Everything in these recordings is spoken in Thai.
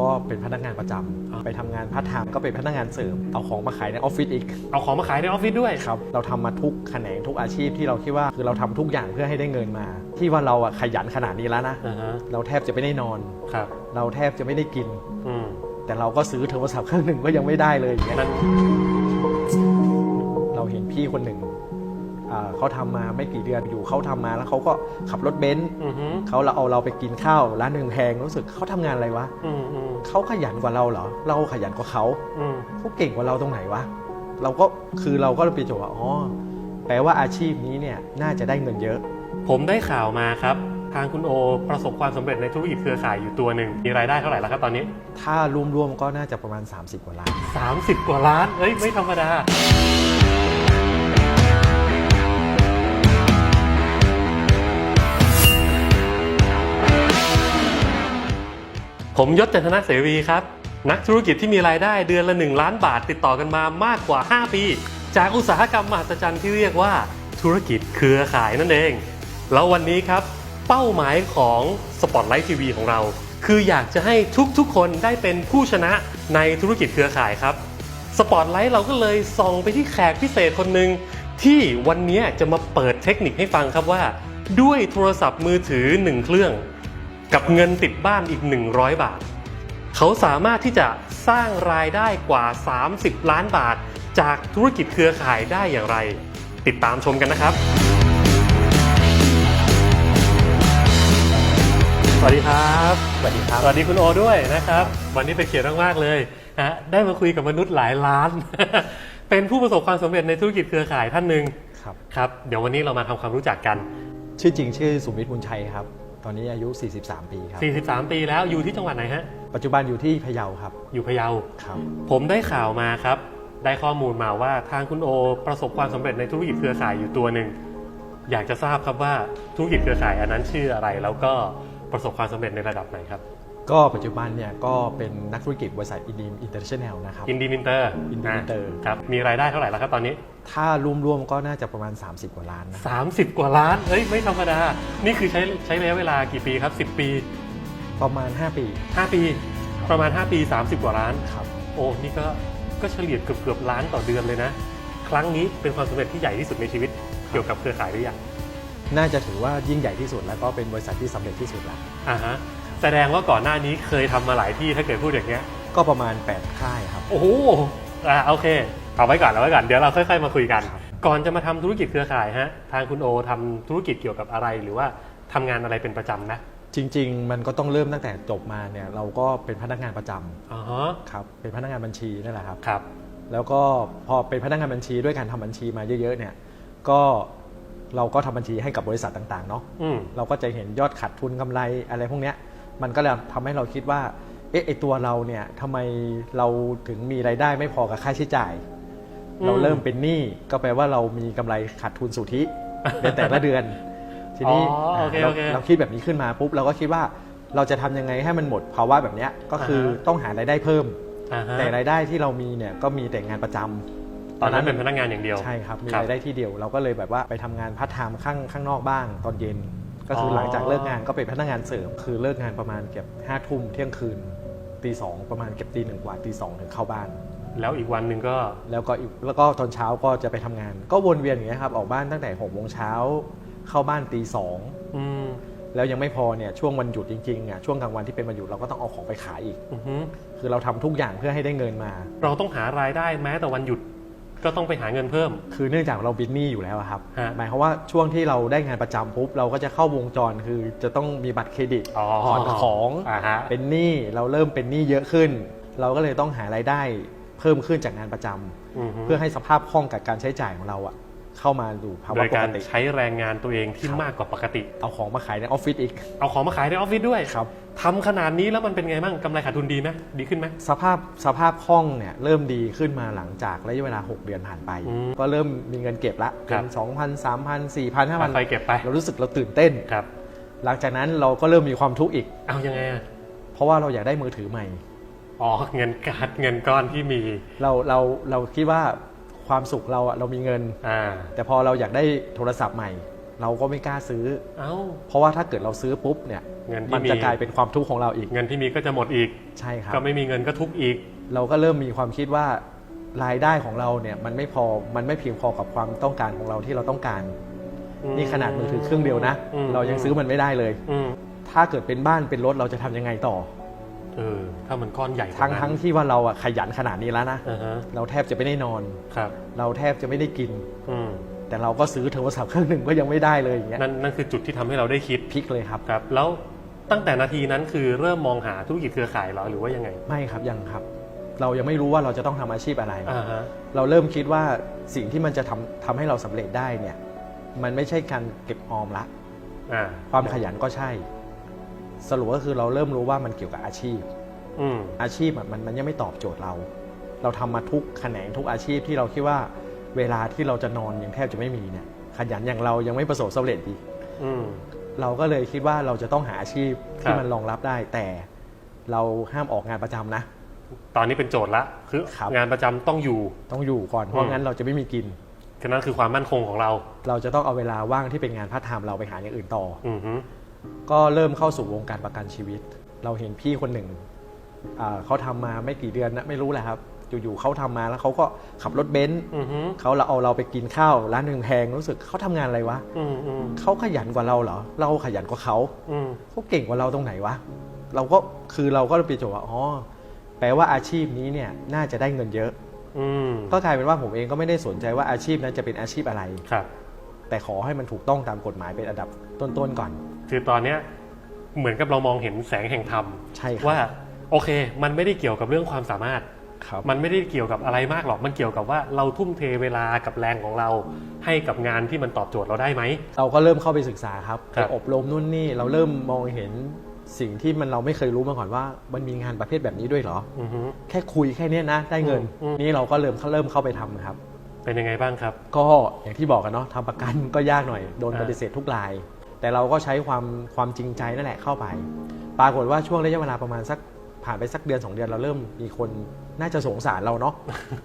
ก็เป็นพนักงานประจำไปทำงานพาร์ทไทม์ก็เป็นพนักงานเสริม เอาของมาขายในออฟฟิศอีกเอาของมาขายในออฟฟิศด้วย ครับเราทำมาทุกแขนงทุกอาชีพที่เราคิดว่าคือเราทำทุกอย่างเพื่อให้ได้เงินมา ที่ว่าเราอะขยันขนาดนี้แล้วนะอ่าฮะ เราแทบจะไม่ได้นอน ครับ เราแทบจะไม่ได้กิน อืม แต่เราก็ซื้อโทรศัพท์เครื่องหนึ่งก็ยังไม่ได้เลยอย่างเงี้ยนั่น เราเห็นพี่คนหนึ่งอ่า เขาทำมาไม่กี่เดือนอยู่เขาทำมาแล้วเขาก็ขับรถเบนซ์อือฮึเขาเราเอาเราไปกินข้าวร้านหนึ่งแพงรู้สึกเขาทำงานอะไรวะอืมอืมเขาขยันกว่าเราเหรอ เราขยันกว่าเขาอืมเขาเก่งกว่าเราตรงไหนวะเราก็คือเราก็ไปจบว่าอ๋อแปลว่าอาชีพนี้เนี่ยน่าจะได้เงินเยอะ ผมได้ข่าวมาครับ ทางคุณโอประสบความสำเร็จในธุรกิจเครือข่ายอยู่ตัวหนึ่งมีรายได้เท่าไหร่แล้วครับตอนนี้ ถ้ารวมๆก็น่าจะประมาณ 30 กว่าล้าน 30 กว่าล้านเอ้ยไม่ธรรมดา ผมยศจันทนาเสวีครับ นักธุรกิจที่มีรายได้เดือนละ 1 ล้านบาทติดต่อกันมามากกว่า 5 ปี จากอุตสาหกรรมมหัศจรรย์ที่เรียกว่าธุรกิจเครือข่ายนั่นเอง แล้ววันนี้ครับ เป้าหมายของ Spotlight TV ของเรา คืออยากจะให้ทุกๆคนได้เป็นผู้ชนะในธุรกิจเครือข่ายครับสปอตไลท์เราก็เลยส่องไปที่แขกพิเศษคนหนึ่งที่วันนี้จะมาเปิดเทคนิคให้ฟังครับว่า ด้วยโทรศัพท์มือถือ1เครื่อง กับเงินติดบ้านอีก 100 บาท เขาสามารถที่จะสร้างรายได้กว่า 30 ล้านบาท จากธุรกิจเครือข่ายได้อย่างไร ติดตามชมกันนะครับ สวัสดีครับ สวัสดีครับ สวัสดีคุณโอด้วยนะครับ วันนี้เป็นเกียรติมากๆเลยนะได้มาคุยกับมนุษย์หลายล้าน เป็นผู้ประสบความสำเร็จในธุรกิจเครือข่ายท่านหนึ่งครับ ครับ เดี๋ยววันนี้เรามาทำความรู้จักกัน ชื่อจริงชื่อสุมิตรบุญชัยครับ ตอนนี้อายุ 43 ปีครับ 43 ปีแล้วอยู่ที่จังหวัดไหนฮะ ปัจจุบันอยู่ที่พะเยาครับ อยู่พะเยา ครับ ผมได้ข่าวมาครับ ได้ข้อมูลมาว่าทางคุณโอประสบความสำเร็จในธุรกิจเครือข่ายอยู่ตัวหนึ่ง อยากจะทราบครับว่าธุรกิจเครือข่ายอันนั้นชื่ออะไร แล้วก็ประสบความสำเร็จในระดับไหนครับ ก็ปัจจุบันเนี่ยก็เป็นนักธุรกิจบริษัทอินดีมอินเตอร์เนชั่นแนลนะครับ อินดีมินเตอร์ Indie Minter ครับ มีรายได้เท่าไหร่แล้วครับตอนนี้ ถ้ารวมๆก็น่าจะประมาณ 30 กว่าล้านนะ30 กว่าล้านเฮ้ยไม่ธรรมดา นี่คือใช้ใช้ระยะเวลากี่ปีครับ 10 ปี ประมาณ 5 ปี 5 ปี ประมาณ 5 ปี 30 กว่าล้านครับโอ้นี่ก็ก็เฉลี่ยเกือบเกือบล้านต่อเดือนเลยนะ ครั้งนี้เป็นความสำเร็จที่ใหญ่ที่สุดในชีวิตเกี่ยวกับเครือข่ายหรือยังน่าจะถือว่ายิ่งใหญ่ที่สุดแล้วก็เป็นบริษัทที่สำเร็จที่สุดแล้วอ่าฮะ แสดงว่าก่อนหน้านี้เคยทำมาหลายที่ถ้าเกิดพูดอย่างเงี้ย ก็ประมาณ 8 ค่ายครับ โอ้โหอ่าโอเค เอาไว้ก่อนเอาไว้ก่อน เดี๋ยวเราค่อยๆมาคุยกันครับก่อนจะมาทำธุรกิจเครือข่ายฮะ ทางคุณโอทำธุรกิจเกี่ยวกับอะไร หรือว่าทำงานอะไรเป็นประจำนะจริง ๆ มันก็ต้องเริ่มตั้งแต่จบมาเนี่ยเราก็เป็นพนักงานประจำอ๋อฮะครับเป็นพนักงานบัญชีนั่นแหละครับ ครับ แล้วก็พอเป็นพนักงานบัญชีด้วยการทำบัญชีมาเยอะๆเนี่ยก็เราก็ทำบัญชีให้กับบริษัทต่างๆเนาะ อืม เราก็จะเห็นยอดขาดทุนกำไรอะไรพวกเนี้ย มันก็เลยทำให้เราคิดว่าเอ๊ะไอตัวเราเนี่ยทำไมเราถึงมีรายได้ไม่พอกับค่าใช้จ่ายอืมเราเริ่มเป็นหนี้ก็แปลว่าเรามีกำไรขาดทุนสุทธิในแต่ละเดือน ทีนี้อ๋อโอเคเราโอเค เราคิดแบบนี้ขึ้นมาปุ๊บเราก็คิดว่าเราจะทำยังไงให้มันหมดภาวะแบบเนี้ยก็คืออาฮะต้องหารายได้เพิ่ม อ่าฮะแต่รายได้ที่เรามีเนี่ยก็มีแต่งานประจำตอนนั้นเป็นพนักงานอย่างเดียวใช่ครับมีครับรายได้ที่เดียว เราก็เลยแบบว่าไปทำงานพาร์ทไทม์ข้างข้างนอกบ้างตอนเย็น ก็คือออหลังจากเลิกงานก็เป็นพนักงานเสริมคือเลิกงานประมาณเก็บห้าทุ่มเที่ยงคืนตีสองประมาณเก็บตีหนึ่งกว่าตีสองถึงเข้าบ้าน แล้วอีกวันหนึ่งก็แล้วก็อีกแล้วก็ตอนเช้าก็จะไปทำงาน ก็วนเวียนอย่างเงี้ยครับออกบ้านตั้งแต่หกโมงเช้าเข้าบ้านตีสองอืมแล้วยังไม่พอเนี่ยช่วงวันหยุดจริงๆอะช่วงกลางวันที่เป็นวันหยุดเราก็ต้องเอาของไปขายอีกอือฮึคือเราทำทุกอย่างเพื่อให้ได้เงินมา เราต้องหารายได้แม้แต่วันหยุด ก็ต้องไปหาเงินเพิ่ม คือเนื่องจากเราบินหนี้อยู่แล้วอะครับ ฮะหมายความว่าช่วงที่เราได้งานประจำปุ๊บเราก็จะเข้าวงจรคือจะต้องมีบัตรเครดิตอ๋อผ่อนของอ่าฮะ เป็นหนี้เราเริ่มเป็นหนี้เยอะขึ้น เราก็เลยต้องหารายได้เพิ่มขึ้นจากงานประจำอือฮึ เพื่อให้สภาพคล่องกับการใช้จ่ายของเราอะ เข้ามาดูภาโดวะยปการกติ ใช้แรงงานตัวเองที่ครับ มากกว่าปกติ เอาของมาขายในออฟฟิศอีก เอาของมาขายในออฟฟิศด้วยครับ ทำขนาดนี้แล้วมันเป็นไงบ้างกำไรขาดทุนดีไหมดีขึ้นไหม สภาพสภาพคล่องเนี่ยเริ่มดีขึ้นมาหลังจากระยะเวลา 6 เดือนผ่านไป อืมก็เริ่มมีเงินเก็บละคเป็รับน2,000 3,000 4,000 5,000ค่อยๆเก็บไปเรารู้สึกเราตื่นเต้น ครับ หลังจากนั้นเราก็เริ่มมีความทุกข์อีก เอายังไงอะเพราะว่าเราอยากได้มือถือใหม่ อ๋อเงินการเงินก้อนที่มี เราเราเราคิดว่า ความสุขเราอะเรามีเงิน อ่า แต่พอเราอยากได้โทรศัพท์ใหม่ เราก็ไม่กล้าซื้อ เอ้า เพราะว่าถ้าเกิดเราซื้อปุ๊บเนี่ยเงินที่มันมี จะกลายเป็นความทุกข์ของเราอีกเงินที่มีก็จะหมดอีก ใช่ครับ ก็ไม่มีเงินก็ทุกข์อีก เราก็เริ่มมีความคิดว่ารายได้ของเราเนี่ยมันไม่พอมันไม่เพียงพอกับความต้องการของเราที่เราต้องการนี่ขนาดมือถือเครื่องเดียวนะ อืม เรายังซื้อมันไม่ได้เลย อืมถ้าเกิดเป็นบ้านเป็นรถเราจะทำยังไงต่อ เออถ้ามันก้อนใหญ่กว่าทั้งนั้นทั้งที่ว่าเราอะขยันขนาดนี้แล้วนะอ่าฮะเราแทบจะไม่ได้นอน ครับ เราแทบจะไม่ได้กิน อืมแต่เราก็ซื้อโทรศัพท์เครื่องหนึ่งก็ยังไม่ได้เลยอย่างเงี้ยนั่นนั่นคือจุดที่ทำให้เราได้คิดพลิกเลยครับ ครับ แล้วตั้งแต่นาทีนั้นคือเริ่มมองหาธุรกิจเครือข่ายเหรอหรือว่ายังไงไม่ครับยังครับ เรายังไม่รู้ว่าเราจะต้องทำอาชีพอะไร อ่าฮะเราเริ่มคิดว่าสิ่งที่มันจะทำทำให้เราสำเร็จได้เนี่ย มันไม่ใช่การเก็บออมละ อ่าความขยันก็ใช่ สรุปก็คือเราเริ่มรู้ว่ามันเกี่ยวกับอาชีพอืมอาชีพอะมันมันยังไม่ตอบโจทย์เรา เราทำมาทุกแขนงทุกอาชีพที่เราคิดว่าเวลาที่เราจะนอนยังแทบจะไม่มีเนี่ยขยันอย่างเรายังไม่ประสบสำเร็จดีกอืมเราก็เลยคิดว่าเราจะต้องหาอาชีพคที่รับมันรองรับได้ แต่เราห้ามออกงานประจำนะ ตอนนี้เป็นโจทย์ละคือครับงานประจำต้องอยู่ต้องอยู่ก่อนเพอืราะมงั้นเราจะไม่มีกินคือนั่นคือความมั่นคงของเรา เราจะต้องเอาเวลาว่างที่เป็นงานพาร์ทไทม์เราไปหาอย่างอื่นต่ออือฮึ ก็เริ่มเข้าสู่วงการประกันชีวิต เราเห็นพี่คนหนึ่งอ่าเขาทำมาไม่กี่เดือนนะไม่รู้แหละครับ อยู่ๆเขาทำมาแล้วเขาก็ขับรถเบนซ์อือฮึเขาเราเอาเราไปกินข้าว ร้านหนึ่งแพงรู้สึกเขาทำงานอะไรวะอืมอืมเขาขยันกว่าเราเหรอ เราขยันกว่าเขาอืมเขาเก่งกว่าเราตรงไหนวะเราก็คือเราก็ไปโจทย์ว่าอ๋อแปลว่าอาชีพนี้เนี่ยน่าจะได้เงินเยอะอืมก็กลายเป็นว่าผมเองก็ไม่ได้สนใจว่าอาชีพนั้นจะเป็นอาชีพอะไรครับ แต่ขอให้มันถูกต้องตามกฎหมายเป็นอันดับต้นๆก่อน คือตอนเนี้ยเหมือนกับเรามองเห็นแสงแห่งธรรมใช่ครับ ว่าโอเค มันไม่ได้เกี่ยวกับเรื่องความสามารถ ครับ มันไม่ได้เกี่ยวกับอะไรมากหรอก มันเกี่ยวกับว่าเราทุ่มเทเวลากับแรงของเรา ให้กับงานที่มันตอบโจทย์เราได้ไหม เราก็เริ่มเข้าไปศึกษาครับครัไปบอบรมนู่นนี่เราเริ่มมองเห็นสิ่งที่มันเราไม่เคยรู้มาก่อนว่า มันมีงานประเภทแบบนี้ด้วยเหรอ อือฮึ แค่คุยแค่เนี้ยนะได้เงิน อืมนี่เราก็เริ่มเริ่มเข้าไปทำครับ เป็นยังไงบ้างครับ ก็อย่างที่บอกกันเนาะทำประกันก็ยากหน่อยโดนอ่า ปฏิเสธทุกราย แต่เราก็ใช้ความความจริงใจนั่นแหละเข้าไป ปรากฏว่าช่วงระยะเวลาประมาณสักผ่านไปสักเดือนสองเดือนเราเริ่มมีคนน่าจะสงสารเราเนาะ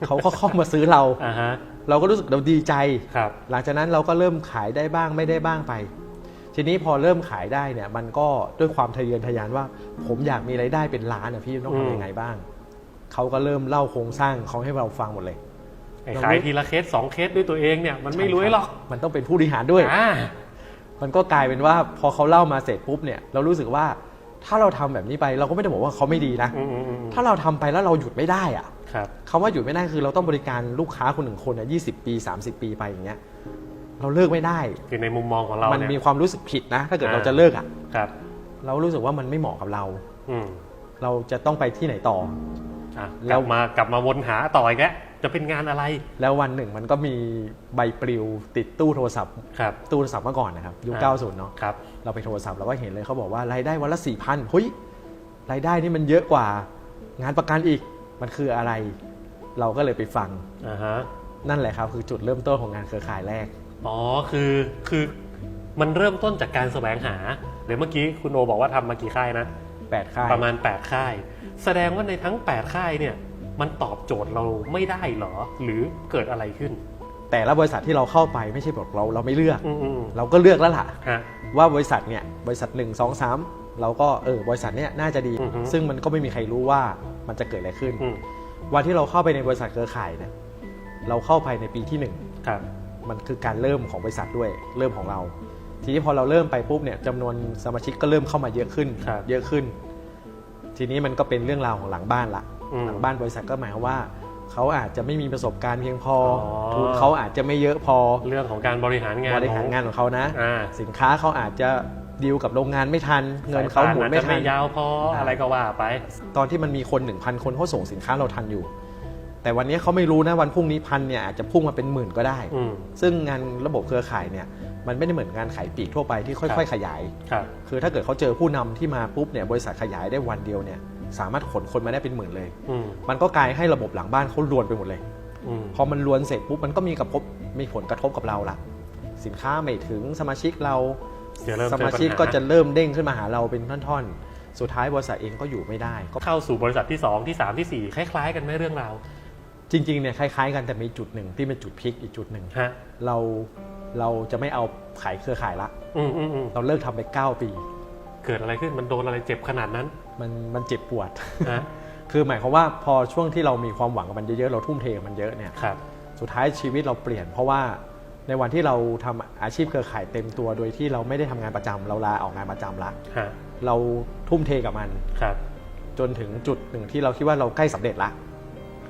เขาก็เข้ามาซื้อเราอ่าฮะเราก็รู้สึกเราดีใจครับหลังจากนั้นเราก็เริ่มขายได้บ้างไม่ได้บ้างไป ทีนี้พอเริ่มขายได้เนี่ยมันก็ด้วยความทะเยอทะยานว่า ผมอยากมีไรายได้เป็นล้านอะพี่ต้องอืมทำยังไงบ้างเขาก็เริ่มเล่าโครงสร้างเขาให้เราฟังหมดเลยไอ้ขายทีละเคสสองเคสด้วยตัวเองเนี่ยมันไม่รวยหรอกมันต้องเป็นผู้บริหารด้วยอ่า มันก็กลายเป็นว่าพอเขาเล่ามาเสร็จปุ๊บเนี่ยเรารู้สึกว่าถ้าเราทำแบบนี้ไปเราก็ไม่ได้บอกว่าเขาไม่ดีนะอืมอืมอืมถ้าเราทำไปแล้วเราหยุดไม่ได้อะครับคำว่าหยุดไม่ได้คือเราต้องบริการลูกค้าคนหนึ่งคนอะยีปี 30 ปีไปอย่างเงี้ยเราเลิกไม่ได้คือในมุมมองของเรา มันเนี่ยมีความรู้สึกผิดนะ ถ้าเกิดอ่าเราจะเลิกอะครับ เรารู้สึกว่ามันไม่เหมาะกับเราอืมเราจะต้องไปที่ไหนต่ออะแล้กลัวบมากลับมาวนหาต่ออีกแล้ว จะเป็นงานอะไร แล้ววันหนึ่งมันก็มีใบปลิวติดตู้โทรศัพท์ครับตู้โทรศัพท์เมื่อก่อนนะครับยุคอ่า90 เนาะครับเราไปโทรศัพท์เราก็เห็นเลยเขาบอกว่ารายได้วันละสี่พันเฮ้ยรายได้นี่มันเยอะกว่างานประกันอีกมันคืออะไร เราก็เลยไปฟังอ่าฮะนั่นแหละครับคือจุดเริ่มต้นของงานเครือข่ายแรกอ๋อคือคือมันเริ่มต้นจากการแสวงหาเดี๋ยวเมื่อกี้คุณโอบอกว่าทำมากี่ค่ายนะ8ค่ายประมาณ 8 ค่าย แสดงว่าในทั้ง 8 ค่ายเนี่ย มันตอบโจทย์เราไม่ได้เหรอ หรือเกิดอะไรขึ้น แต่ละบริษัทที่เราเข้าไปไม่ใช่บอกเราเราไม่เลือก อืมอืมเราก็เลือกแล้วล่ะฮะ ว่าบริษัทเนี่ยบริษัท1 2 3 เราก็เออบริษัทเนี้ยน่าจะดี อือฮึ ซึ่งมันก็ไม่มีใครรู้ว่ามันจะเกิดอะไรขึ้น อืมวันที่เราเข้าไปในบริษัทเครือข่ายเนี่ยเราเข้าไปในปีที่หนึ่งครับมันคือการเริ่มของบริษัทด้วยเริ่มของเรา ทีนี้พอเราเริ่มไปปุ๊บเนี่ยจำนวนสมาชิกก็เริ่มเข้ามาเยอะขึ้น ครับ เยอะขึ้น ทีนี้มันก็เป็นเรื่องราวของหลังบ้านละอืม หลังบ้านบริษัทก็หมายความว่าเขาอาจจะไม่มีประสบการณ์เพียงพอออทุนเขาอาจจะไม่เยอะพอ เรื่องของการบริหารงานบริหารงานของเขานะอ่าสินค้าเขาอาจจะดีลกับโรงงานไม่ทัน เงินเขาหมุนสยไม่ตทันยาวพออะไรก็ว่าไป ตอนที่มันมีคน1,000คนเขาส่งสินค้าเราทันอยู่ แต่วันนี้เขาไม่รู้นะวันพรุ่งนี้พันเนี่ยอาจจะพุ่งมาเป็นหมื่นก็ได้อืมซึ่งงานระบบเครือข่ายเนี่ยมันไม่ได้เหมือนงานขายปลีกทั่วไปที่ค่อย ๆ ขยายครับคือถ้าเกิดเขาเจอผู้นำที่มาปุ๊บเนี่ยบริษัทขยายได้วันเดียวเนี่ย สามารถขนคนมาได้เป็นหมื่นเลยอืมมันก็กลายให้ระบบหลังบ้านเขารวนไปหมดเลยอืมพอมันรวนเสร็จปุ๊บมันก็มีกับพบมีผลกระทบกับเราละสินค้าไม่ถึงสมาชิกเราเดี๋ยวเริ่มสเจอมาปัญชิกหาก็จะเริ่มเด้งขึ้นมาหาเราเป็นท่อนๆ สุดท้ายบริษัทเองก็อยู่ไม่ได้ ก็เข้าสู่บริษัทที่ 2 ที่ 3 ที่ 4 คล้าย ๆ กันไหมเรื่องราวจริงๆเนี่ยคล้าย ๆ กันแต่มีจุดหนึ่งที่เป็นจุดพลิกอีกจุดหนึ่งฮะเราเราจะไม่เอาขายเครือข่ายละอืมอืมอืมเราเลิกทำไป 9 ปี เกิดอะไรขึ้นมันโดนอะไรเจ็บขนาดนั้น มันมันเจ็บปวด นะคือหมายความว่าพอช่วงที่เรามีความหวังกับมันเยอะๆเราทุ่มเทกับมันเยอะเนี่ย ครับ สุดท้ายชีวิตเราเปลี่ยน เพราะว่าในวันที่เราทำอาชีพเครือข่ายเต็มตัวโดยที่เราไม่ได้ทำงานประจำเราลาออกงานประจำละฮะ เราทุ่มเทกับมัน ครับ จนถึงจุดหนึ่งที่เราคิดว่าเราใกล้สำเร็จละ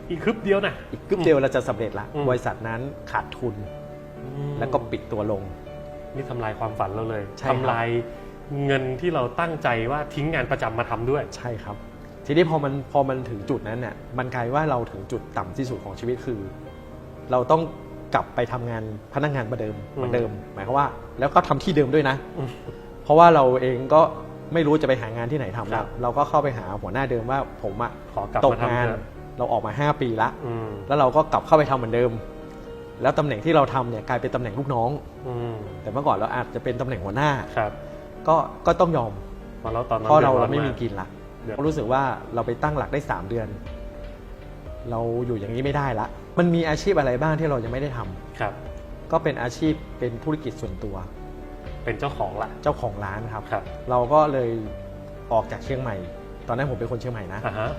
อีกคึบเดียวนะ อีกกึ๊บเดียวเราจะสำเร็จละอืม บริษัทนั้นขาดทุนอืมแล้วก็ปิดตัวลง นี่ทำลายความฝันเราเลยใช่ครับ ทำลาย เงินที่เราตั้งใจว่าทิ้งงานประจำมาทำด้วย ใช่ครับ ทีนี้พอมันพอมันถึงจุดนั้นเนี่ยมันกลายว่าเราถึงจุดต่ำที่สุดของชีวิตคือ เราต้องกลับไปทำงานพนักงานเหมือนเดิมอืม เหมือนเดิม หมายความว่า แล้วก็ทำที่เดิมด้วยนะอืมเพราะว่าเราเองก็ไม่รู้จะไปหางานที่ไหนทำครัแล้บวเราก็เข้าไปหาหัวหน้าเดิมว่าผมอะขอกลับตกมาทำงาน เถอะ เราออกมา 5 ปีละ อืมแล้วเราก็กลับเข้าไปทำเหมือนเดิม แล้วตำแหน่งที่เราทำเนี่ยกลายเป็นตำแหน่งลูกน้อง อืมแต่เมื่อก่อนเราอาจจะเป็นตำแหน่งหัวหน้า ครับ ก็ก็ต้องยอมมาแล้วตอนนั้นเพราะเราดือดเราอนไม่มีกกินละเดือด เรารู้สึกว่าเราไปตั้งหลักได้ 3 เดือน เราอยู่อย่างนี้ไม่ได้ละ มันมีอาชีพอะไรบ้างที่เรายังไม่ได้ทำครับ ก็เป็นอาชีพเป็นธุรกิจส่วนตัว เป็นเจ้าของละเจ้าของร้านครับ ครับเราก็เลยออกจากเชียงใหม่ ตอนนั้นผมเป็นคนเชียงใหม่นะ อ่าฮะ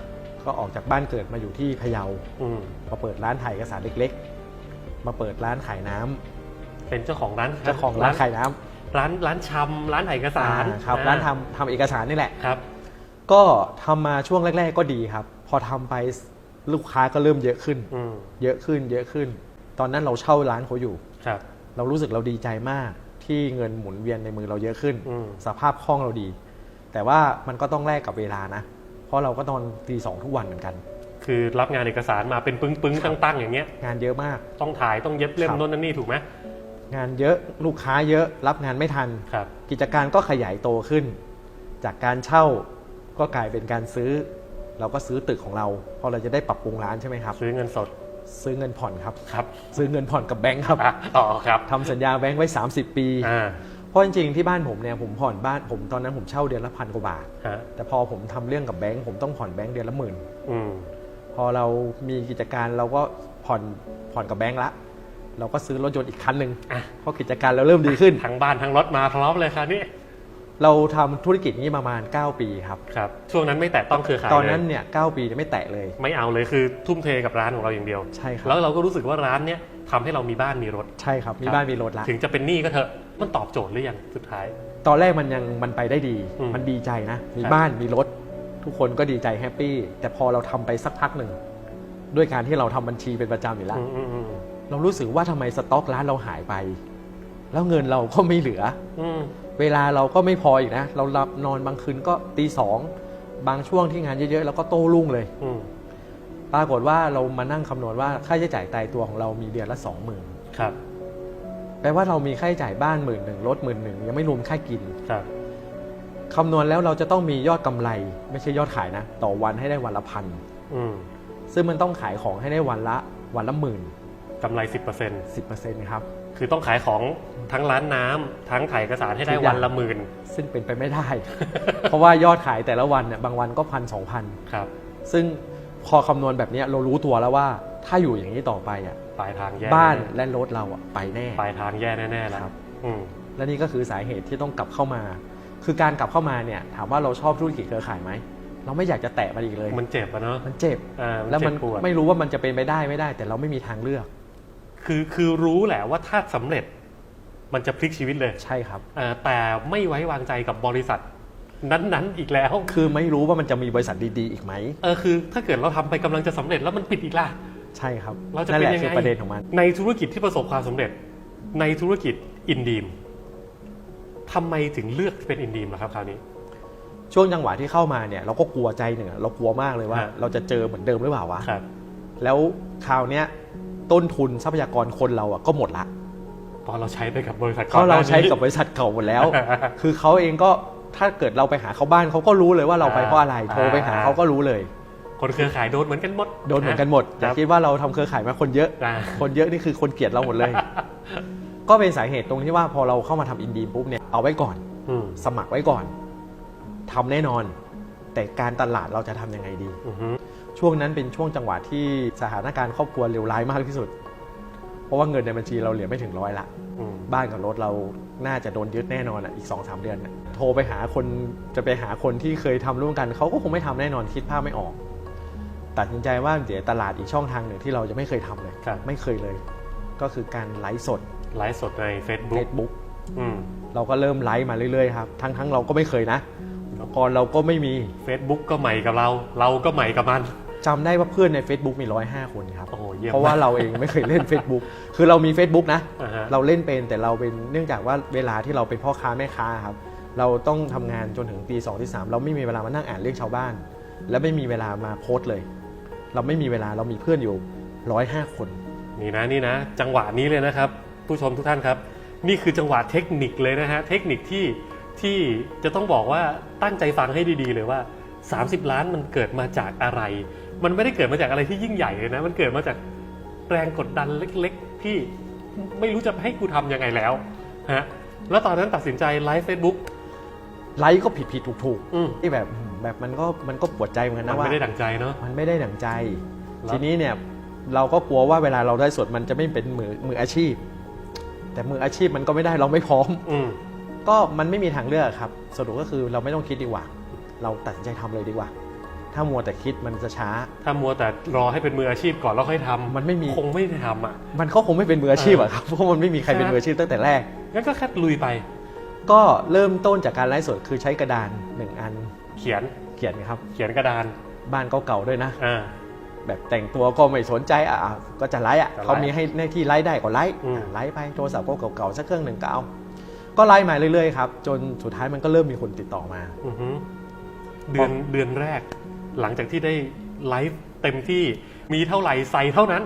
ก็ออกจากบ้านเกิดมาอยู่ที่พะเยา อืมมาเปิดร้านถ่ายเอกสารเล็ก ๆ มาเปิดร้านขายน้ำเป็นเจ้าของร้านเจ้าของร้านขายน้ำ ร้านร้านชำร้านถ่ายเอกสารอ่ครับอ่ร้านทำทำเอกสารนี่แหละครับ ก็ทำมาช่วงแรก ๆ ก็ดีครับ พอทำไปลูกค้าก็เริ่มเยอะขึ้นอืมเยอะขึ้น เยอะขึ้น ตอนนั้นเราเช่าร้านเขาอยู่ครับ เรารู้สึกเราดีใจมากที่เงินหมุนเวียนในมือเราเยอะขึ้นอืมสภาพคล่องเราดี แต่ว่ามันก็ต้องแลกกับเวลานะ เพราะเราก็นอนตีสองทุกวันเหมือนกัน คือรับงานเอกสารมาเป็นปึ้งปึ้งครัตั้บงตั้งๆอย่างเงี้ย งานเยอะมาก ต้องถ่ายต้องเย็บเล่มครับโน้นนั่นนี่ถูกไหม งานเยอะลูกค้าเยอะรับงานไม่ทัน ครับ กิจการก็ขยายโตขึ้น จากการเช่าก็กลายเป็นการซื้อ เราก็ซื้อตึกของเราเพราะเราจะได้ปรับปรุงร้านใช่ไหมครับ ซื้อเงินสดซื้อเงินผ่อนครับ ครับซื้อเงินผ่อนกับแบงค์ครับอะต่อครับทำสัญญาแบงค์ไว้ 30 ปี อ่าเพราะจริงๆที่บ้านผมเนี่ยผมผ่อนบ้านผมตอนนั้นผมเช่าเดือนละพันกว่าบาท ฮะแต่พอผมทำเรื่องกับแบงค์ผมต้องผ่อนแบงค์เดือนละหมื่น อืม พอเรามีกิจการเราก็ผ่อนผ่อนกับแบงค์ละ เราก็ซื้อรถยนต์อีกคันหนึ่งอะเพราะกิจการเราเริ่มดีขึ้นทั้งบ้านทั้งรถมาพร้อมเลยครับนี่เราทำธุรกิจนี้ประมาณ 9 ปีครับครับ ช่วงนั้นไม่แตะต้องเครือข่ายตอนนั้นเลยเนี่ย9ปีเนี่ยไม่แตะเลย ไม่เอาเลยคือทุ่มเทกับร้านของเราอย่างเดียวใช่ครับแล้วเราก็รู้สึกว่าร้านเนี้ยทำให้เรามีบ้านมีรถใช่ครับมีครับบ้านมีรถละถึงจะเป็นหนี้ก็เถอะมันตอบโจทย์หรือยังสุดท้าย ตอนแรกมันยังมันไปได้ดีอืมมันดีใจนะ มีครับบ้านมีรถ ทุกคนก็ดีใจแฮปปี้แต่พอเราทำไปสักพักหนึ่งด้วยการที่เราทำบัญชีเป็นประจำอยู่แล้วอืมอืมอืม เรารู้สึกว่าทำไมสต็อกร้านเราหายไป แล้วเงินเราก็ไม่เหลือ อืมเวลาเราก็ไม่พออีกนะ เราหลับนอนบางคืนก็ตีสองบางช่วงที่งานเยอะๆเราก็โต้รุ่งเลยอืมปรากฏว่าเรามานั่งคำนวณว่าค่าใช้จ่ายตายตัวของเรามีเดือนละสองหมื่นครับแปลว่าเรามีค่าใช้จ่ายบ้านหมื่นหนึ่งรถหมื่นหนึ่งยังไม่รวมค่ากินครับคำนวณแล้วเราจะต้องมียอดกำไร ไม่ใช่ยอดขายนะ ต่อวันให้ได้วันละพันอืมซึ่งมันต้องขายของให้ได้วันละวันละหมื่น กำไร 10%สิบเปอร์เซ็นต์ครับ คือต้องขายของทั้งร้านน้ำทั้งถ่ายเอกสารให้ได้ทุกอย่างวันละหมื่นซึ่งเป็นไปไม่ได้ เพราะว่ายอดขายแต่ละวันเนี่ยบางวันก็พันสองพันครับซึ่งพอคำนวณแบบเนี้ยเรารู้ตัวแล้วว่าถ้าอยู่อย่างนี้ต่อไปอะปลายทางแย่บ้านแน่และรถเราอะไปแน่ปลายทางแย่แน่ๆแล้วครับ อืมและนี่ก็คือสาเหตุที่ต้องกลับเข้ามา คือการกลับเข้ามาเนี่ยถามว่าเราชอบธุรกิจเครือข่ายไหม เราไม่อยากจะแตะมันอีกเลย มันเจ็บอะเนาะมันเจ็บอ่าแล้วเจ็มับนปวด ไม่รู้ว่ามันจะเป็นไปได้ไม่ได้ แต่เราไม่มีทางเลือก คือคือรู้แหละว่าถ้าสำเร็จมันจะพลิกชีวิตเลยใช่ครับอ่าแต่ไม่ไว้วางใจกับบริษัท นั้นๆอีกแล้ว คือไม่รู้ว่ามันจะมีบริษัทดีๆอีกไหม เออคือถ้าเกิดเราทำไปกำลังจะสำเร็จแล้วมันปิดอีกล่ะ ใช่ครับเราจะนั่นเป็แหนละยังคือไงประเด็นของมัน ในธุรกิจที่ประสบความสำเร็จ ในธุรกิจอินดีมทำไมถึงเลือกเป็นอินดีมล่ะครับคราวนี้ ช่วงจังหวะที่เข้ามาเนี่ยเราก็กลัวใจหนึ่งอะเรากลัวมากเลยว่า ฮะ เราจะเจอเหมือนเดิมหรือเปล่าวะ ครับ แล้วคราวเนี้ย ต้นทุนทรัพยากรคนเราอะก็หมดละเพราะเราใช้ไปกับบริษัทเพราะเราใช้ก่อนหน้นี้กับบริษัทเก่าหมดแล้ว คือเขาเองก็ถ้าเกิดเราไปหาเขาบ้านเขาก็รู้เลยว่าเราไปเพราะอะไรโทรไปหาเขาก็รู้เลย คนเครือข่ายโดนเหมือนกันหมดโดนเหมือนกันหมดอย่าคิดว่าเราทำเครือข่ายมาคนเยอะ อ่า คนเยอะนี่คือคนเกลียดเราหมดเลย ก็เป็นสาเหตุตรงที่ว่าพอเราเข้ามาทำอินดีมปุ๊บเนี่ยเอาไว้ก่อน อืมสมัครไว้ก่อนทำแน่นอน แต่การตลาดเราจะทำยังไงดี อือฮึ ช่วงนั้นเป็นช่วงจังหวะที่สถานการณ์ครอบครัวเลวร้ายมากที่สุด เพราะว่าเงินในบัญชีเราเหลือไม่ถึงร้อยละออืมบ้านกับรถเราน่าจะโดนยึดแน่นอนอะอีก2อสเดือนน่ะโทรไปหาคนจะไปหาคนที่เคยทำร่วมกันเขาก็คงไม่ทำแน่นอนคิดภาพไม่ออก ตัดสินใจว่าเดี๋ยวตลาดอีกช่องทางหนึ่งที่เราจะไม่เคยทำเลยครับไม่เคยเลย ก็คือการไลฟ์สดไลฟ์สดใน Facebook Facebook อืมเราก็เริ่มไลฟ์มาเรื่อยๆครับทั้งทั้งๆเราก็ไม่เคยนะก่อนเราก็ไม่มี Facebook ก็ใหม่กับเรา เราก็ใหม่กับมัน จำได้ว่าเพื่อนใน Facebook มี 105 คนครับ โอ้โหเยี่ยมเพราะว่าเราเองไม่เคยเล่น Facebook คือเรามี Facebook นะ อ่าฮะ เราเล่นเป็นแต่เราเป็นเนื่องจากว่าเวลาที่เราเป็นพ่อค้าแม่ค้าครับ เราต้องทำงานจนถึงตีสองตีสามเราไม่มีเวลามานั่งอ่านเรื่องชาวบ้าน และไม่มีเวลามาโพสต์เลย เราไม่มีเวลาเรามีเพื่อนอยู่ร้อยห้าคน นี่นะนี่นะ จังหวะนี้เลยนะครับ ผู้ชมทุกท่านครับ นี่คือจังหวะเทคนิคเลยนะฮะเทคนิคที่ที่จะต้องบอกว่าตั้งใจฟังให้ดีๆเลยว่า 30 ล้านมันเกิดมาจากอะไร มันไม่ได้เกิดมาจากอะไรที่ยิ่งใหญ่เลยนะ มันเกิดมาจากแรงกดดันเล็ก ๆ ที่ไม่รู้จะให้กูทำยังไงแล้วฮะแล้วตอนนั้นตัดสินใจไลฟ์เฟซบุ๊กไลฟ์ก็ผิดผิดถูกถูกอืมที่แบบอืมแบบมันก็มันก็ปวดใจเหมือนกันมันนะว่า ไม่ได้ดังใจเนาะ มันไม่ได้ดั่งใจ แล้ว ทีนี้เนี่ยเราก็กลัวว่าเวลาเราได้สดมันจะไม่เป็นมือมืออาชีพ แต่มืออาชีพมันก็ไม่ได้เราไม่พร้อม อืม ก็มันไม่มีทางเลือกครับ สรุปก็คือเราไม่ต้องคิดดีกว่า เราตัดสินใจทำเลยดีกว่า ถ้ามัวแต่คิดมันจะช้า ถ้ามัวแต่รอให้เป็นมืออาชีพก่อนแล้วค่อยทำมันไม่มีคงไม่ได้ทำอะมันก็คงไม่เป็นมืออาชีพอะครับเพราะมันไม่มีใครเป็นมืออาชีพตั้งแต่แรกงั้นก็แค่ลุยไป ก็เริ่มต้นจากการไลฟ์สดคือใช้กระดานหนึ่งอัน เขียนเขียนครับ เขียนกระดานบ้านเก่าๆด้วยนะอ่าแบบแต่งตัวก็ไม่สนใจอะอะก็จะไลฟ์อะจะไลฟ์เขามีให้หน้าที่ไลฟ์ได้ก็ไลฟ์อืมอะไลฟ์ไปโทรศัพท์ก็เก่าๆสักเครื่องหนึ่งก็เอาก็ไลฟ์มาเรื่อยๆครับจนสุดท้ายมันก็เริ่มมีคนติดต่อมาอือฮึเดือนเดือนแรก หลังจากที่ได้ไลฟ์เต็มที่มีเท่าไหร่ใส่เท่านั้น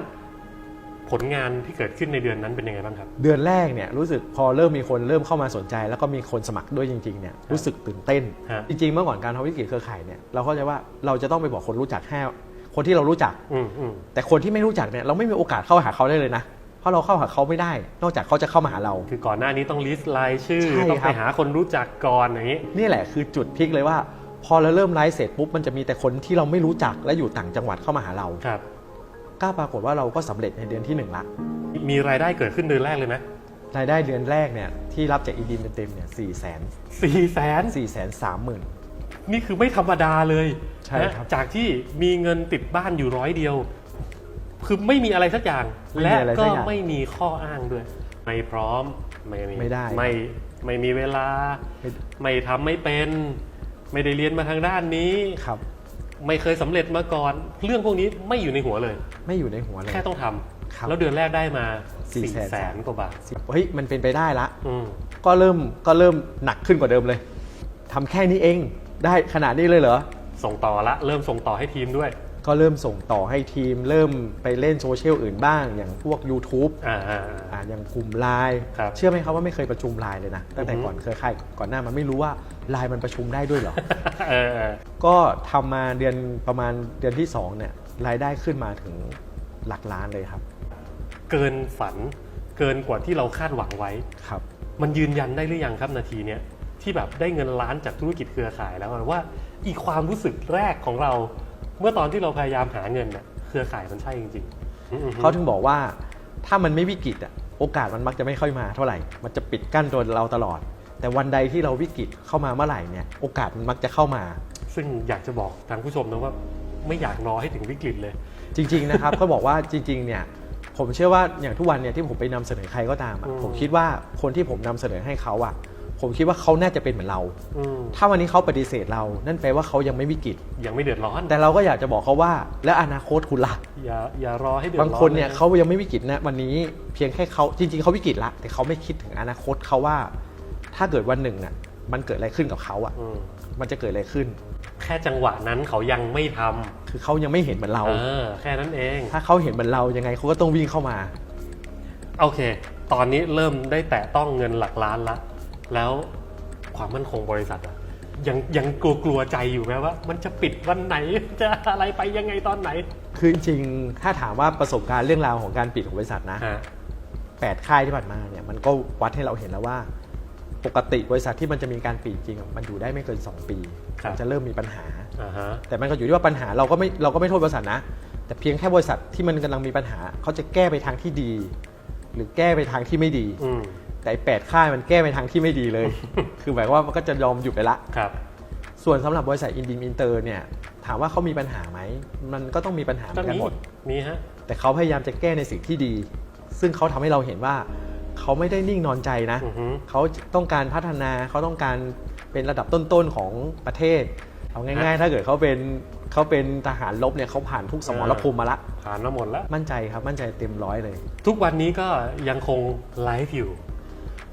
ผลงานที่เกิดขึ้นในเดือนนั้นเป็นยังไงบ้างครับ เดือนแรกเนี่ยรู้สึกพอเริ่มมีคนเริ่มเข้ามาสนใจ แล้วก็มีคนสมัครด้วยจริงๆเนี่ยรู้สึกตื่นเต้น ฮะจริงๆเมื่อก่อนการทำวิกฤตเครือข่ายเนี่ยเราเข้าใจว่าเราจะต้องไปบอกคนรู้จักแค่คนที่เรารู้จัก อืมอืมแต่คนที่ไม่รู้จักเนี่ยเราไม่มีโอกาสเข้าหาเขาได้เลยนะเพราะเราเข้าหาเขาไม่ได้ นอกจากเขาจะเข้ามาหาเรา คือก่อนหน้านี้ต้องลิสต์รายชื่อใช่ต้องครัไปบหาคนรู้จักก่อนอย่างนี้ นี่แหละคือจุดพลิกเลยว่า พอเราเริ่มไลฟ์เสร็จปุ๊บมันจะมีแต่คนที่เราไม่รู้จักและอยู่ต่างจังหวัดเข้ามาหาเราครับก็ปรากฏว่าเราก็สำเร็จในเดือนที่หนึ่งละมีรายได้เกิดขึ้นเดือนแรกเลยไหมรายได้เดือนแรกเนี่ยที่รับจากอีดีนเต็มๆเนี่ยสี่แสนสี่แสนสี่แสนสามหมื่นนี่คือไม่ธรรมดาเลยใช่ครับนะจากที่มีเงินติดบ้านอยู่ร้อยเดียว คือไม่มีอะไรสักอย่างไม่และมีอะไรก็สักอย่างไม่มีข้ออ้างด้วย ไม่พร้อมไม่มีไม่ได้ไม่ไม่มีเวลา ไม่ไม่ทำไม่เป็น ไม่ได้เรียนมาทางด้านนี้ ครับ ไม่เคยสำเร็จมาก่อน เรื่องพวกนี้ไม่อยู่ในหัวเลย ไม่อยู่ในหัวเลย แค่ต้องทำครับแล้วเดือนแรกได้มาสี่สี่แสน แสนกว่าบาทเฮ้ยมันเป็นไปได้ละ อืมก็เริ่มก็เริ่มหนักขึ้นกว่าเดิมเลยทำแค่นี้เองได้ขนาดนี้เลยเหรอ ส่งต่อละ เริ่มส่งต่อให้ทีมด้วย ก็เริ่มส่งต่อให้ทีม เริ่มไปเล่นโซเชียลอื่นบ้าง อย่างพวก YouTube อ่าอ่าอ่าอ่าอย่างกลุ่มไลน์ครับเชื่อไหมครับว่าไม่เคยประชุมไลน์เลยนะ ตั้งแต่อือฮึก่อนเคยค่ายก่อนหน้ามันไม่รู้ว่าไลน์มันประชุมได้ด้วยเหรอ เออเออ ก็ทำมาเดือนประมาณเดือนที่2เนี่ยรายได้ขึ้นมาถึงหลักล้านเลยครับเกินฝันเกินกว่าที่เราคาดหวังไว้ ครับ มันยืนยันได้หรือยังครับนาทีเนี้ยที่แบบได้เงินล้านจากธุรกิจเครือข่ายแล้วอะว่าอีกความรู้สึกแรกของเรา เมื่อตอนที่เราพยายามหาเงินน่ะเครือข่ายมันใช่จริงๆอืมๆเขาถึงบอกว่าถ้ามันไม่วิกฤตอะโอกาสมันมักจะไม่ค่อยมาเท่าไหร่ มันจะปิดกั้นตัวเราตลอด แต่วันใดที่เราวิกฤตเข้ามาเมื่อไหร่เนี่ยโอกาสมันมักจะเข้ามา ซึ่งอยากจะบอกทางผู้ชมนะว่าไม่อยากรอให้ถึงวิกฤตเลย จริง ๆ นะครับ เขาบอกว่าจริง ๆ เนี่ยผมเชื่อว่าอย่างทุกวันเนี่ยที่ผมไปนำเสนอใครก็ตามอะอืมผมคิดว่าคนที่ผมนำเสนอให้เขาอะ ผมคิดว่าเขาน่าจะเป็นเหมือนเรา อืมถ้าวันนี้เขาปฏิเสธเรา นั่นแปลว่าเขายังไม่วิกฤต ยังไม่เดือดร้อนแต่เราก็อยากจะบอกเขาว่า แล้วอนาคตคุณล่ะ อย่าอย่ารอให้เดือดร้บาอนงคนเนี่ยลเขายังไม่วิกฤตนะวันนี้เพียงแค่เขาจริง ๆเขาวิกฤตละแต่เขาไม่คิดถึงอนาคตเขาว่า ถ้าเกิดวันหนึ่งน่ะมันเกิดอะไรขึ้นกับเขาอะอืมมันจะเกิดอะไรขึ้น แค่จังหวะนั้นเขายังไม่ทำคือเขายังไม่เห็นเหมือนเรา เออแค่นั้นเอง ถ้าเขาเห็นเหมือนเรายังไงเขาก็ต้องวิ่งเข้ามา โอเค ตอนนี้เริ่มได้แตะต้องเงินหลักล้านละ แล้วความมั่นคงบริษัทอะยังยังกลัวกลัวใจอยู่ไหมว่า มันจะปิดวันไหนจะอะไรไปยังไงตอนไหน คือจริงๆถ้าถามว่าประสบการณ์เรื่องราวของการปิดของบริษัทนะฮะ แปดค่ายที่ผ่านมาเนี่ยมันก็วัดให้เราเห็นแล้วว่า ปกติบริษัทที่มันจะมีการปิดจริงอะมันอยู่ได้ไม่เกิน 2 ปีครับ มันจะเริ่มมีปัญหา อ่าฮะ แต่มันก็อยู่ที่ว่าปัญหาเราก็ไม่เราก็ไม่โทษบริษัทนะ แต่เพียงแค่บริษัทที่มันกำลังมีปัญหา เขาจะแก้ไปทางที่ดี หรือแก้ไปทางที่ไม่ดี อืม แต่ไอ้แปดค่ายมันแก้ไปทางที่ไม่ดีเลย คือหมายความว่ามันก็จะยอมหยุดไปละครับ ส่วนสำหรับบริษัทอินดิมอินเตอร์เนี่ยถามว่าเขามีปัญหาไหม มันก็ต้องมีปัญหาเหมืก็อนกันมีหมดมีฮะแต่เขาพยายามจะแก้ในสิ่งที่ดี ซึ่งเขาทำให้เราเห็นว่าเขาไม่ได้นิ่งนอนใจนะอือฮึเขาต้องการพัฒนาเขาต้องการเป็นระดับต้นๆของประเทศเอาง่ายๆ ถ้าเกิดเขาเป็นเขาเป็นทหารรบเนี่ยเขาผ่านทุกสมรภูมิมาละผ่านมาหมดแล้วมั่นใจครับมั่นใจเต็มร้อยเลย ทุกวันนี้ก็ยังคงไลฟ์อยู่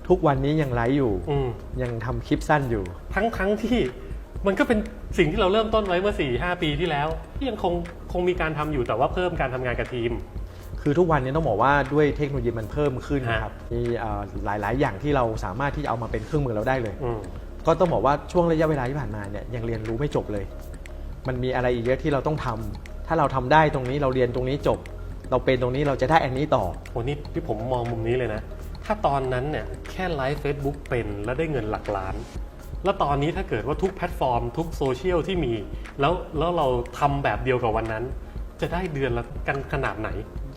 ทุกวันนี้ยังไลฟ์อยู่อืม ยังทำคลิปสั้นอยู่ ทั้งทั้งที่มันก็เป็นสิ่งที่เราเริ่มต้นไว้เมื่อ4ี่หปีที่แล้วที่ยังคงคงมีการทำอยู่แต่ว่าเพิ่มการทำงานกับทีม คือทุกวันนี้ต้องบอกว่าด้วยเทคโนโลยีมันเพิ่มขึ้นฮะ นะครับมีเอ่อหลาย ๆ อย่างที่เราสามารถที่จะเอามาเป็นเครื่องมือเราได้เลย อืม ก็ต้องบอกว่าช่วงระยะเวลาที่ผ่านมาเนี่ยยังเรียนรู้ไม่จบเลย มันมีอะไรอีกเยอะที่เราต้องทำถ้าเราทำได้ตรงนี้เราเรียนตรงนี้จบ เราเป็นตรงนี้เราจะได้อันนี้ต่อ โหนี่ที่ผมมองมุมนี้เลยนะ ถ้าตอนนั้นเนี่ยแค่ไลฟ์ Facebook เป็นแล้วได้เงินหลักล้าน แล้วตอนนี้ถ้าเกิดว่าทุกแพลตฟอร์ม ทุกโซเชียลที่มี แล้วแล้วเราทำแบบเดียวกับวันนั้น จะได้เดือนละกันขนาดไหน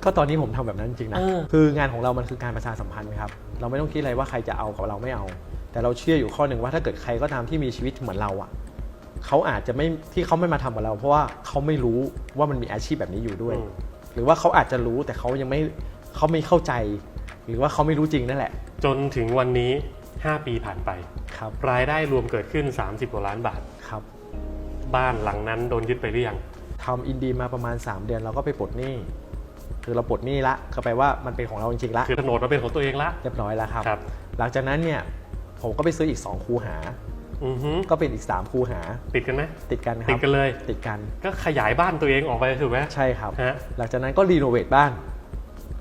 ก็ตอนนี้ผมทำแบบนั้นจริงๆนะเออคืองานของเรามันคือการประชาสัมพันธ์ครับเราไม่ต้องคิดอะไรว่าใครจะเอากับเราไม่เอา แต่เราเชื่ออยู่ข้อหนึ่งว่าถ้าเกิดใครก็ตามที่มีชีวิตเหมือนเราอะเขาอาจจะไม่ที่เขาไม่มาทำกับเรา เพราะว่าเขาไม่รู้ว่ามันมีอาชีพแบบนี้อยู่ด้วยอืมหรือว่าเขาอาจจะรู้แต่เขายังไม่เขาไม่เข้าใจ หรือว่าเขาไม่รู้จริงนั่นแหละ จนถึงวันนี้ 5 ปีผ่านไป ครับ รายได้รวมเกิดขึ้น 30กว่าล้านบาท ครับบ้านหลังนั้นโดนยึดไปหรือยังทำอินดีมาประมาณ 3 เดือนเราก็ไปปลดหนี้ คือเราปลดหนี้ละก็แปลว่ามันเป็นของเราจริงๆละคือโฉนดมาเป็นของตัวเองละเรียบร้อยแล้วครับ ครับ หลังจากนั้นเนี่ยผมก็ไปซื้ออีก 2 คูหา อือฮึก็เป็นอีก 3 คูหา ติดกันไหมติดกันคติรัดบกันเลย ติดกัน ก็ขยายบ้านตัวเองออกไปถูกไหม ใช่ครับ ฮะ หลังจากนั้นก็รีโนเวทบ้าน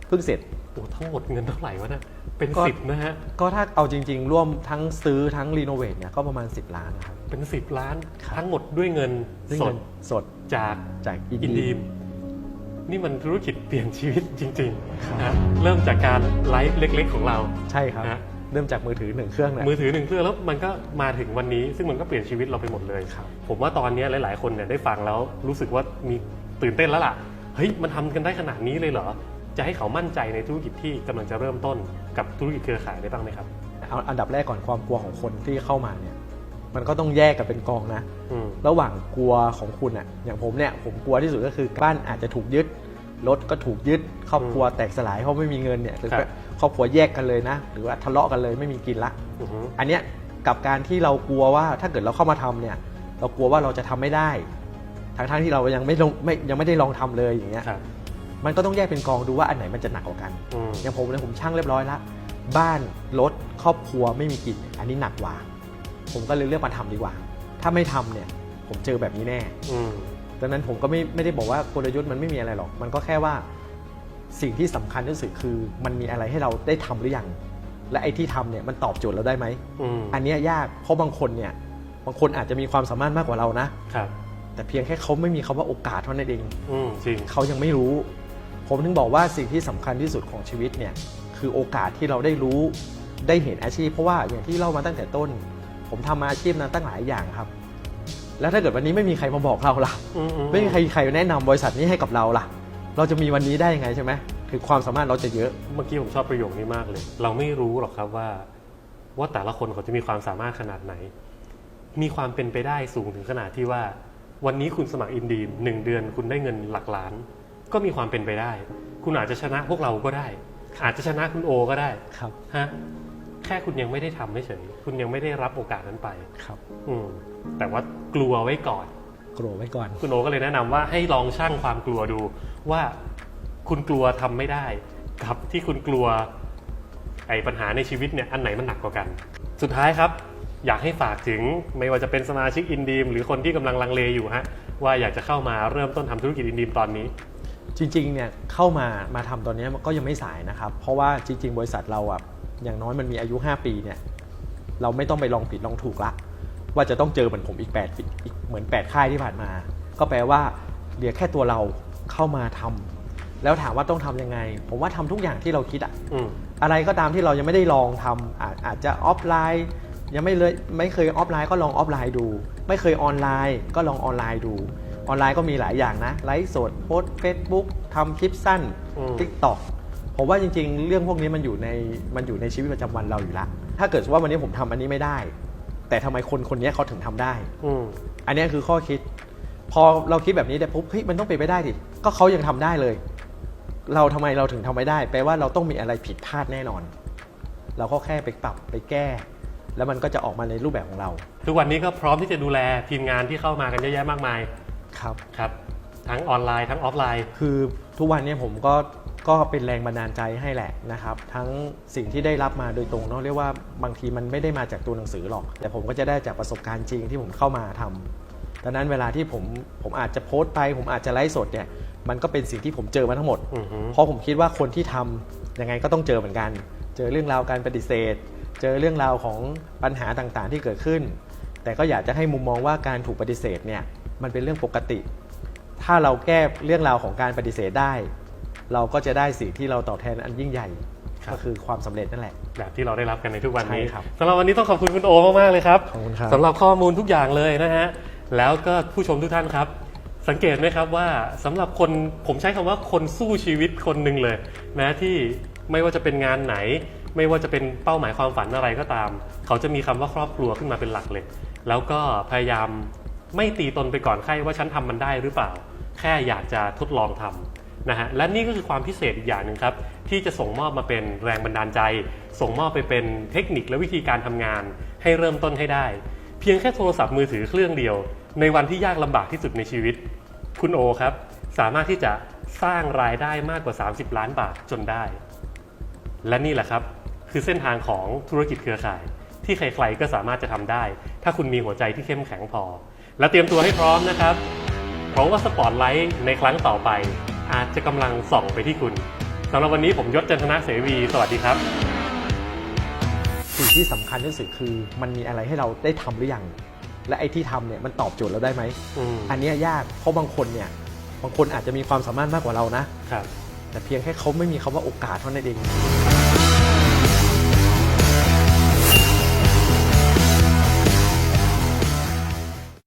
เพิ่งเสร็จ โอ้ทั้งหมดเงินเท่าไหร่วะเนี่ยเป็นก็ สิบนะฮะ ก็ถ้าเอาจริง ๆ ร่วมทั้งซื้อทั้งรีโนเวทเนี่ยก็ประมาณ 10 ล้านนะครับเป็นสิบล้านครับทั้งหมดด้วยเงินด้วยสเงิดนสดจากจากอินอินดีดีม นี่มันธุรกิจเปลี่ยนชีวิตจริงๆนะเริ่มจากการไลฟ์เล็ก ๆ ของเรา ใช่ครับฮะเริ่มจากมือถือหนึ่งเครื่องเนี่ยมือถือหนึ่งเครื่องแล้วมันก็มาถึงวันนี้ ซึ่งมันก็เปลี่ยนชีวิตเราไปหมดเลย ครับ ผมว่าตอนนี้หลาย ๆ คนเนี่ยได้ฟังแล้วรู้สึกว่ามีตื่นเต้นแล้วล่ะ เฮ้ย มันทำกันได้ขนาดนี้เลยเหรอ จะให้เขามั่นใจในธุรกิจที่กำลังจะเริ่มต้นกับธุรกิจเครือข่ายได้บ้างไหมครับเอาอันดับแรกก่อนความกลัวของคนที่เข้ามาเนี่ยมันก็ต้องแยกกันเป็นกองนะอืมระหว่างกลัวของคุณอะอย่างผมเนี่ยผมกลัวที่สุดก็คือบ้านอาจจะถูกยึดรถก็ถูกยึดครอบครัวแตกสลายเพราะไม่มีเงินเนี่ยหรือครับครอบครัวแยกกันเลยนะ หรือว่าทะเลาะกันเลยไม่มีกินละอือฮึอันเนี้ยกับการที่เรากลัวว่าถ้าเกิดเราเข้ามาทำเนี่ยเรากลัวว่าเราจะทำไม่ได้ทั้งๆที่เรายังไม่ลงไม่ยังไม่ได้ลองทำเลยอย่างเงี้ยครับ มันก็ต้องแยกเป็นกองดูว่าอันไหนมันจะหนักกว่ากัน อืม อย่างผมเนี่ยผมช่างเรียบร้อยละบ้านรถครอบครัวไม่มีกิน อันนี้หนักกว่า ผมก็เลยเลือกมาทำดีกว่า ถ้าไม่ทำเนี่ย ผมเจอแบบนี้แน่ อืม ดังนั้นผมก็ไม่ไม่ได้บอกว่ากลยุทธ์มันไม่มีอะไรหรอก มันก็แค่ว่าสิ่งที่สำคัญที่สุดคือมันมีอะไรให้เราได้ทำหรือยัง และไอ้ที่ทำเนี่ยมันตอบโจทย์เราได้ไหม อืมอันเนี้ยยาก เพราะบางคนเนี่ย บางคนอาจจะมีความสามารถมากกว่าเรานะ ครับ แต่เพียงแค่เขาไม่มีคำว่าโอกาสเท่านั้นเอง อืมจริง เขายังไม่รู้ ผมถึงบอกว่าสิ่งที่สำคัญที่สุดของชีวิตเนี่ยคือโอกาสที่เราได้รู้ได้เห็นอาชีพ เพราะว่าอย่างที่เล่ามาตั้งแต่ต้น ผมทำมาอาชีพนั้นตั้งหลายอย่างครับ แล้วถ้าเกิดวันนี้ไม่มีใครมาบอกเราล่ะอือืไม่มีใครใครแนะนำบริษัทนี้ให้กับเราล่ะ เราจะมีวันนี้ได้ยังไงใช่ไหมคือความสามารถเราจะเยอะ เมื่อกี้ผมชอบประโยคนี้มากเลย เราไม่รู้หรอกครับว่า ว่าแต่ละคนเขาจะมีความสามารถขนาดไหน มีความเป็นไปได้สูงถึงขนาดที่ว่า วันนี้คุณสมัครอินดีมหนึ่งเดือนคุณได้เงินหลักล้าน ก็มีความเป็นไปได้ คุณอาจจะชนะพวกเราก็ได้ อาจจะชนะคุณโอก็ได้ครับฮะแค่คุณยังไม่ได้ทำไม่เฉยคุณยังไม่ได้รับโอกาสนั้นไป ครับ อืมแต่ว่ากลัวไว้ก่อนกลัวไว้ก่อน คุณโอก็เลยแนะนำว่าให้ลองชั่งความกลัวดู ว่าคุณกลัวทำไม่ได้ กับที่คุณกลัว ไอ้ปัญหาในชีวิตเนี่ยอันไหนมันหนักกว่ากัน สุดท้ายครับ อยากให้ฝากถึงไม่ว่าจะเป็นสมาชิกอินดีมหรือคนที่กำลังลังเลอยู่ฮะว่าอยากจะเข้ามาเริ่มต้นทำธุรกิจอินดีมตอนนี้ จริงๆเนี่ยเข้ามามาทำตอนนี้มันก็ยังไม่สายนะครับ เพราะว่าจริง ๆ บริษัทเราอะอย่างน้อยมันมีอายุ 5 ปีเนี่ยเราไม่ต้องไปลองผิดลองถูกละ ว่าจะต้องเจอเหมือนผมอีก8ปีอีกเหมือน 8 ค่ายที่ผ่านมา ก็แปลว่าเดี๋ยวแค่ตัวเราเข้ามาทำแล้วถามว่าต้องทำยังไง ผมว่าทำทุกอย่างที่เราคิดอะอืมอะไรก็ตามที่เรายังไม่ได้ลองทำอาจอาจจะออฟไลน์ ยังไม่เลยไม่เคยออฟไลน์ก็ลองออฟไลน์ดู ไม่เคยออนไลน์ก็ลองออนไลน์ดู ออนไลน์ก็มีหลายอย่างนะ ไลฟ์สดโพสเฟซบุ๊กทำคลิปสั้นอืมทิกตอกผมว่าจริง ๆ เรื่องพวกนี้มันอยู่ในมันอยู่ในชีวิตประจำวันเราอยู่แล้วถ้าเกิดว่าวันนี้ผมทำอันนี้ไม่ได้ แต่ทำไมคนคนนี้เขาถึงทำได้อืมอันนี้คือข้อคิด พอเราคิดแบบนี้แต่ปุ๊บเฮ้ยมันต้องเป็นไปได้ดิก็เขายังทำได้เลย เราทำไมเราถึงทำไม่ได้ แปลว่าเราต้องมีอะไรผิดพลาดแน่นอน เราก็แค่ไปปรับไปแก้ แล้วมันก็จะออกมาในรูปแบบของเรา ทุกวันนี้ก็พร้อมที่จะดูแลทีมงานที่เข้ามากันเยอะแยะมากมาย ครับครับ ทั้งออนไลน์ทั้งออฟไลน์ คือทุกวันนี้ผมก็ก็เป็นแรงบันดาลใจให้แหละนะครับ ทั้งสิ่งที่ได้รับมาโดยตรงเนาะเรียกว่าบางทีมันไม่ได้มาจากตัวหนังสือหรอก แต่ผมก็จะได้จากประสบการณ์จริงที่ผมเข้ามาทำดังนั้นเวลาที่ผมผมอาจจะโพสต์ไป ผมอาจจะไลฟ์สดเนี่ยมันก็เป็นสิ่งที่ผมเจอมาทั้งหมดอือฮึเพราะผมคิดว่าคนที่ทำยังไงก็ต้องเจอเหมือนกัน เจอเรื่องราวการปฏิเสธ เจอเรื่องราวของปัญหาต่างๆที่เกิดขึ้น แต่ก็อยากจะให้มุมมองว่าการถูกปฏิเสธเนี่ย มันเป็นเรื่องปกติ ถ้าเราแก้เรื่องราวของการปฏิเสธได้ เราก็จะได้สิ่งที่เราตอบแทนอันยิ่งใหญ่ ครับ ก็คือความสำเร็จนั่นแหละ แบบที่เราได้รับกันในทุกวันนี้ใช่ครับสำหรับวันนี้ต้องขอบคุณคุณโอมากๆเลยครับขอบคุณครับ สำหรับข้อมูลทุกอย่างเลยนะฮะแล้วก็ผู้ชมทุกท่านครับ สังเกตไหมครับว่าสำหรับคนผมใช้คำว่าคนสู้ชีวิตคนหนึ่งเลยนะที่ไม่ว่าจะเป็นงานไหน ไม่ว่าจะเป็นเป้าหมายความฝันอะไรก็ตาม เขาจะมีคำว่าครอบครัวขึ้นมาเป็นหลักเลย แล้วก็พยายาม ไม่ตีตนไปก่อนใครว่าฉันทำมันได้หรือเปล่า แค่อยากจะทดลองทำนะฮะและนี่ก็คือความพิเศษอีกอย่างหนึ่งครับ ที่จะส่งมอบมาเป็นแรงบันดาลใจ ส่งมอบไปเป็นเทคนิคและวิธีการทำงาน ให้เริ่มต้นให้ได้ เพียงแค่โทรศัพท์มือถือเครื่องเดียว ในวันที่ยากลำบากที่สุดในชีวิต คุณโอครับ สามารถที่จะสร้างรายได้มากกว่า 30 ล้านบาทจนได้ และนี่แหละครับ คือเส้นทางของธุรกิจเครือข่าย ที่ใครๆก็สามารถจะทำได้ ถ้าคุณมีหัวใจที่เข้มแข็งพอ และเตรียมตัวให้พร้อมนะครับ เพราะว่าสปอตไลท์ในครั้งต่อไป อาจจะกำลังส่องไปที่คุณสำหรับวันนี้ผมยศจันทนาเสวี สวัสดีครับสิ่งที่สำคัญที่สุดคือมันมีอะไรให้เราได้ทำหรือยัง และไอ้ที่ทำเนี่ยมันตอบโจทย์เราได้ไหมอืมอันเนี้ยยากเพราะบางคนเนี่ยบางคนอาจจะมีความสามารถมากกว่าเรานะครับแต่เพียงแค่เขาไม่มีคำว่าโอกาสเท่านั้นเอง